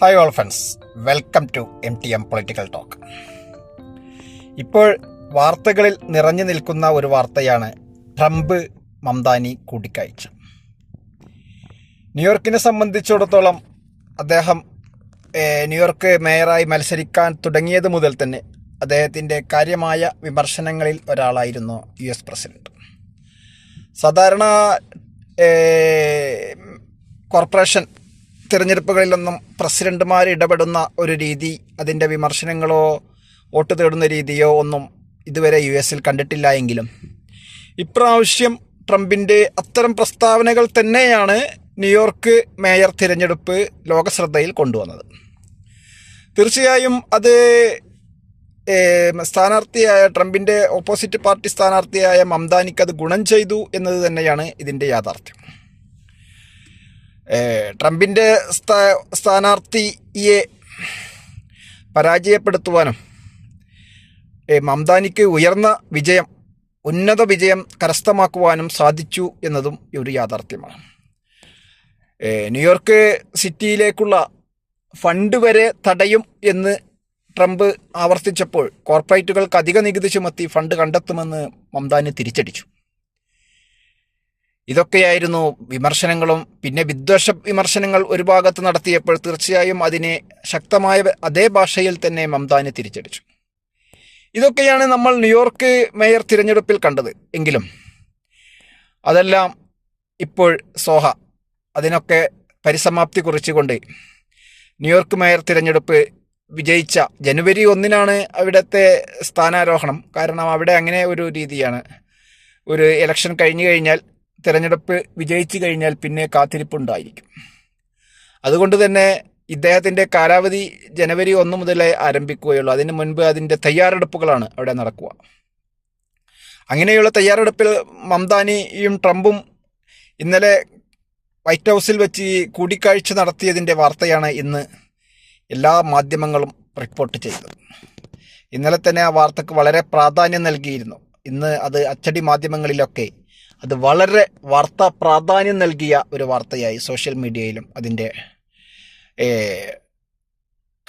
Hi all friends welcome to M T M political talk ഇപ്പോൾ വാർത്തകളിൽ നിറഞ്ഞു നിൽക്കുന്ന ഒരു വാർത്തയാണ് ട്രംപ് മംദാനി കൂടിക്കാഴ്ച. ന്യൂയോർക്കിനെ സംബന്ധിച്ചിടത്തോളം അദ്ദേഹം ന്യൂയോർക്ക് മേയറായി മത്സരിക്കാൻ തുടങ്ങിയത് മുതൽ തന്നെ അദ്ദേഹത്തിന്റെ കാര്യമായ വിമർശനങ്ങളിൽ ഒരാളായിരുന്നു യു എസ് പ്രസിഡന്റ്. സാധാരണ കോർപ്പറേഷൻ തിരഞ്ഞെടുപ്പുകളിലൊന്നും പ്രസിഡന്റുമാർ ഇടപെടുന്ന ഒരു രീതി അതിന്റെ വിമർശനങ്ങളോ വോട്ട് തേടുന്ന രീതിയോ ഒന്നും ഇതുവരെ യു എസിൽ കണ്ടിട്ടില്ല എങ്കിലും. ഇപ്രാവശ്യം ട്രംപിന്റെ അത്തരം പ്രസ്താവനകൾ തന്നെയാണ് ന്യൂയോർക്ക് മേയർ തിരഞ്ഞെടുപ്പ് ലോകശ്രദ്ധയിൽ കൊണ്ടുവന്നത്. തീർച്ചയായും അത് സ്ഥാനാർത്ഥിയായ ട്രംപിന്റെ ഓപ്പോസിറ്റ് പാർട്ടി സ്ഥാനാർത്ഥിയായ മംദാനിക്ക് അത് ഗുണം ചെയ്തു എന്നത് തന്നെയാണ് ഇതിന്റെ യാഥാർത്ഥ്യം. ട്രംപിന്റെ സ്ഥാ- സ്ഥാനാർത്ഥിയെ പരാജയപ്പെടുത്തുവാനും മംദാനിക്ക് ഉയർന്ന വിജയം ഉന്നത വിജയം കരസ്ഥമാക്കുവാനും സാധിച്ചു എന്നതും ഒരു യാഥാർത്ഥ്യമാണ്. ന്യൂയോർക്ക് സിറ്റിയിലേക്കുള്ള ഫണ്ട് വരെ തടയും എന്ന് ട്രംപ് ആവർത്തിച്ചപ്പോൾ കോർപ്പറേറ്റുകൾക്ക് അധിക നികുതി ചുമത്തി ഫണ്ട് കണ്ടെത്തുമെന്ന് മംദാനി തിരിച്ചടിച്ചു. ഇതൊക്കെയായിരുന്നു വിമർശനങ്ങളും. പിന്നെ വിദ്വേഷ വിമർശനങ്ങൾ ഒരു ഭാഗത്ത് നടത്തിയപ്പോൾ തീർച്ചയായും അതിനെ ശക്തമായ അതേ ഭാഷയിൽ തന്നെ മംദാനി തിരിച്ചടിച്ചു. ഇതൊക്കെയാണ് നമ്മൾ ന്യൂയോർക്ക് മേയർ തിരഞ്ഞെടുപ്പിൽ കണ്ടത്. എങ്കിലും അതെല്ലാം ഇപ്പോൾ സോഹ അതിനൊക്കെ പരിസമാപ്തി കുറിച്ചുകൊണ്ട് ന്യൂയോർക്ക് മേയർ തിരഞ്ഞെടുപ്പ് വിജയിച്ച ജനുവരി ഒന്നിനാണ് അവിടുത്തെ സ്ഥാനാരോഹണം. കാരണം അവിടെ അങ്ങനെ ഒരു രീതിയാണ്. ഒരു ഇലക്ഷൻ കഴിഞ്ഞു കഴിഞ്ഞാൽ തിരഞ്ഞെടുപ്പ് വിജയിച്ചു കഴിഞ്ഞാൽ പിന്നെ കാത്തിരിപ്പുണ്ടായിരിക്കും. അതുകൊണ്ട് തന്നെ ഇദ്ദേഹത്തിന്റെ കാലാവധി ജനുവരി ഒന്ന് മുതലേ ആരംഭിക്കുകയുള്ളൂ. അതിന് മുൻപ് അതിന്റെ തയ്യാറെടുപ്പുകളാണ് അവിടെ നടക്കുക. അങ്ങനെയുള്ള തയ്യാറെടുപ്പിൽ മംദാനിയും ട്രംപും ഇന്നലെ വൈറ്റ് ഹൗസിൽ വെച്ച് കൂടിക്കാഴ്ച നടത്തിയതിന്റെ വാർത്തയാണ് ഇന്ന് എല്ലാ മാധ്യമങ്ങളും റിപ്പോർട്ട് ചെയ്തത്. ഇന്നലെ തന്നെ ആ വാർത്തക്ക് വളരെ പ്രാധാന്യം നൽകിയിരുന്നു. ഇന്ന് അത് അച്ചടി മാധ്യമങ്ങളിലൊക്കെ അത് വളരെ വാർത്ത പ്രാധാന്യം നൽകിയ ഒരു വാർത്തയായി സോഷ്യൽ മീഡിയയിലും അതിന്റെ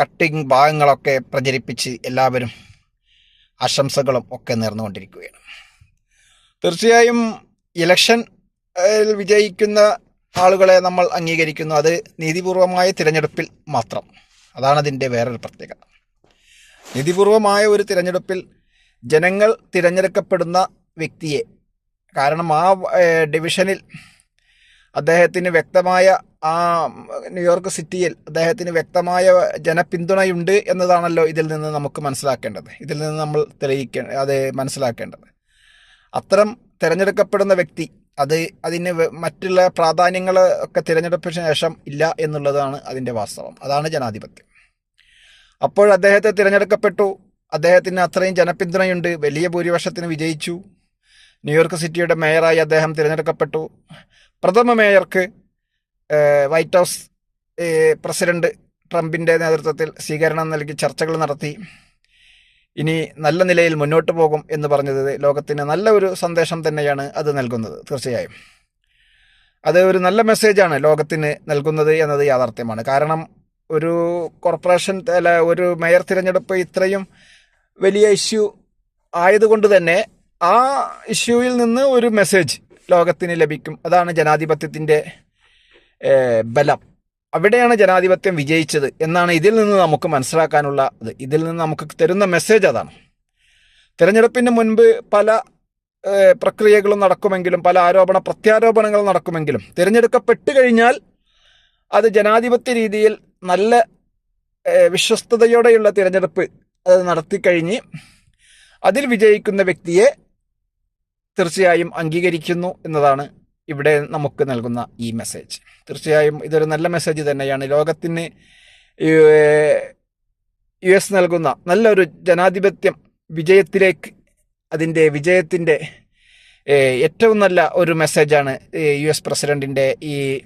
കട്ടിങ് ഭാഗങ്ങളൊക്കെ പ്രചരിപ്പിച്ച് എല്ലാവരും ആശംസകളും ഒക്കെ നേർന്നുകൊണ്ടിരിക്കുകയാണ്. തീർച്ചയായും ഇലക്ഷൻ വിജയിക്കുന്ന ആളുകളെ നമ്മൾ അംഗീകരിക്കുന്നു. അത് നീതിപൂർവമായ തിരഞ്ഞെടുപ്പിൽ മാത്രം. അതാണ് അതിന്റെ വേറൊരു പ്രത്യേകത. നീതിപൂർവമായ ഒരു തിരഞ്ഞെടുപ്പിൽ ജനങ്ങൾ തിരഞ്ഞെടുക്കപ്പെടുന്ന വ്യക്തിയെ കാരണം ആ ഡിവിഷനിൽ അദ്ദേഹത്തിന് വ്യക്തമായ ആ ന്യൂയോർക്ക് സിറ്റിയിൽ അദ്ദേഹത്തിന് വ്യക്തമായ ജനപിന്തുണയുണ്ട് എന്നതാണല്ലോ ഇതിൽ നിന്ന് നമുക്ക് മനസ്സിലാക്കേണ്ടത്. ഇതിൽ നിന്ന് നമ്മൾ തെളിയിക്കേ അത് മനസ്സിലാക്കേണ്ടത്. അത്തരം തിരഞ്ഞെടുക്കപ്പെടുന്ന വ്യക്തി അത് അതിന് മറ്റുള്ള പ്രാധാന്യങ്ങൾ ഒക്കെ തിരഞ്ഞെടുപ്പിന് ശേഷം ഇല്ല എന്നുള്ളതാണ് അതിന്റെ വാസ്തവം. അതാണ് ജനാധിപത്യം. അപ്പോൾ അദ്ദേഹത്തെ തിരഞ്ഞെടുക്കപ്പെട്ടു. അദ്ദേഹത്തിന് അത്രയും ജനപിന്തുണയുണ്ട്. വലിയ ഭൂരിപക്ഷത്തിന് വിജയിച്ചു. ന്യൂയോർക്ക് സിറ്റിയുടെ മേയറായി അദ്ദേഹം തിരഞ്ഞെടുക്കപ്പെട്ടു. പ്രഥമ മേയർക്ക് വൈറ്റ് ഹൗസ് പ്രസിഡന്റ് ട്രംപിന്റെ നേതൃത്വത്തിൽ സ്വീകരണം നൽകി ചർച്ചകൾ നടത്തി. ഇനി നല്ല നിലയിൽ മുന്നോട്ട് പോകും എന്ന് പറഞ്ഞത് ലോകത്തിന് നല്ല ഒരു സന്ദേശം തന്നെയാണ് അത് നൽകുന്നത് തീർച്ചയായും. അത് ഒരു നല്ല മെസ്സേജാണ് ലോകത്തിന് നൽകുന്നത് എന്നത് യാഥാർത്ഥ്യമാണ്. കാരണം ഒരു കോർപ്പറേഷൻ അല്ല ഒരു മേയർ തിരഞ്ഞെടുപ്പ് ഇത്രയും വലിയ ഇഷ്യൂ ആയതുകൊണ്ട് തന്നെ ആ ഇഷ്യൂവിൽ നിന്ന് ഒരു മെസ്സേജ് ലോകത്തിന് ലഭിക്കും. അതാണ് ജനാധിപത്യത്തിന്റെ ബലം. അവിടെയാണ് ജനാധിപത്യം വിജയിച്ചത് എന്നാണ് ഇതിൽ നിന്ന് നമുക്ക് മനസ്സിലാക്കാനുള്ള ഇത്. ഇതിൽ നിന്ന് നമുക്ക് തരുന്ന മെസ്സേജ് അതാണ്. തിരഞ്ഞെടുപ്പിന് മുൻപ് പല പ്രക്രിയകളും നടക്കുമെങ്കിലും പല ആരോപണ പ്രത്യാരോപണങ്ങളും നടക്കുമെങ്കിലും തിരഞ്ഞെടുക്കപ്പെട്ട് കഴിഞ്ഞാൽ അത് ജനാധിപത്യ രീതിയിൽ നല്ല വിശ്വസ്തയോടെയുള്ള തിരഞ്ഞെടുപ്പ് അത് നടത്തിക്കഴിഞ്ഞ് അതിൽ വിജയിക്കുന്ന വ്യക്തിയെ തീർച്ചയായും അംഗീകരിക്കുന്നു എന്നതാണ് ഇവിടെ നമുക്ക് നൽകുന്ന ഈ മെസ്സേജ് തീർച്ചയായും ഇതൊരു നല്ല മെസ്സേജ് തന്നെയാണ്. ലോകത്തിന് യു- എസ് നൽകുന്ന നല്ലൊരു ജനാധിപത്യം വിജയത്തിലേക്ക് അതിന്റെ വിജയത്തിന്റെ ഏറ്റവും നല്ല ഒരു മെസ്സേജാണ് യു എസ് പ്രസിഡന്റിന്റെ ഈ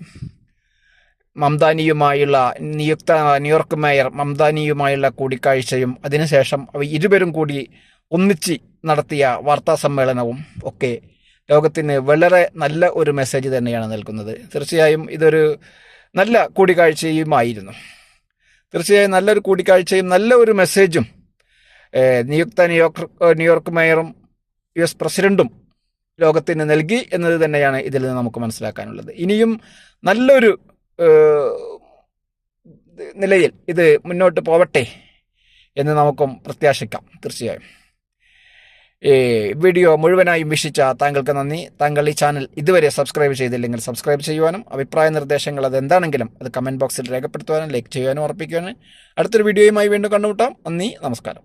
മംദാനിയുമായുള്ള നിയുക്ത ന്യൂയോർക്ക് മേയർ മംദാനിയുമായുള്ള കൂടിക്കാഴ്ചയും. അതിനുശേഷം ഇരുവരും കൂടി ഒന്നിച്ച് നടത്തിയ വാർത്താ സമ്മേളനവും ഒക്കെ ലോകത്തിന് വളരെ നല്ല ഒരു മെസ്സേജ് തന്നെയാണ് നൽകുന്നത്. തീർച്ചയായും ഇതൊരു നല്ല കൂടിക്കാഴ്ചയുമായിരുന്നു. തീർച്ചയായും നല്ലൊരു കൂടിക്കാഴ്ചയും നല്ല ഒരു മെസ്സേജും നിയുക്ത ന്യൂയോർക്ക് ന്യൂയോർക്ക് മേയറും യു എസ് പ്രസിഡന്റും ലോകത്തിന് നൽകി എന്നത് തന്നെയാണ് ഇതിൽ നിന്ന് നമുക്ക് മനസ്സിലാക്കാനുള്ളത്. ഇനിയും നല്ലൊരു നിലയിൽ ഇത് മുന്നോട്ട് പോവട്ടെ എന്ന് നമുക്കും പ്രത്യാശിക്കാം. തീർച്ചയായും. വീഡിയോ മുഴുവനായും വീക്ഷിച്ച താങ്കൾക്ക് നന്ദി. താങ്കൾ ഈ ചാനൽ ഇതുവരെ സബ്സ്ക്രൈബ് ചെയ്തില്ലെങ്കിൽ സബ്സ്ക്രൈബ് ചെയ്യുവാനും അഭിപ്രായ നിർദ്ദേശങ്ങൾ അത് എന്താണെങ്കിലും അത് കമന്റ് ബോക്സിൽ രേഖപ്പെടുത്തുവാനും ലൈക്ക് ചെയ്യുവാനും ഉറപ്പിക്കുവാനും അടുത്തൊരു വീഡിയോയുമായി വീണ്ടും കണ്ടുമുട്ടാം. നന്ദി നമസ്കാരം.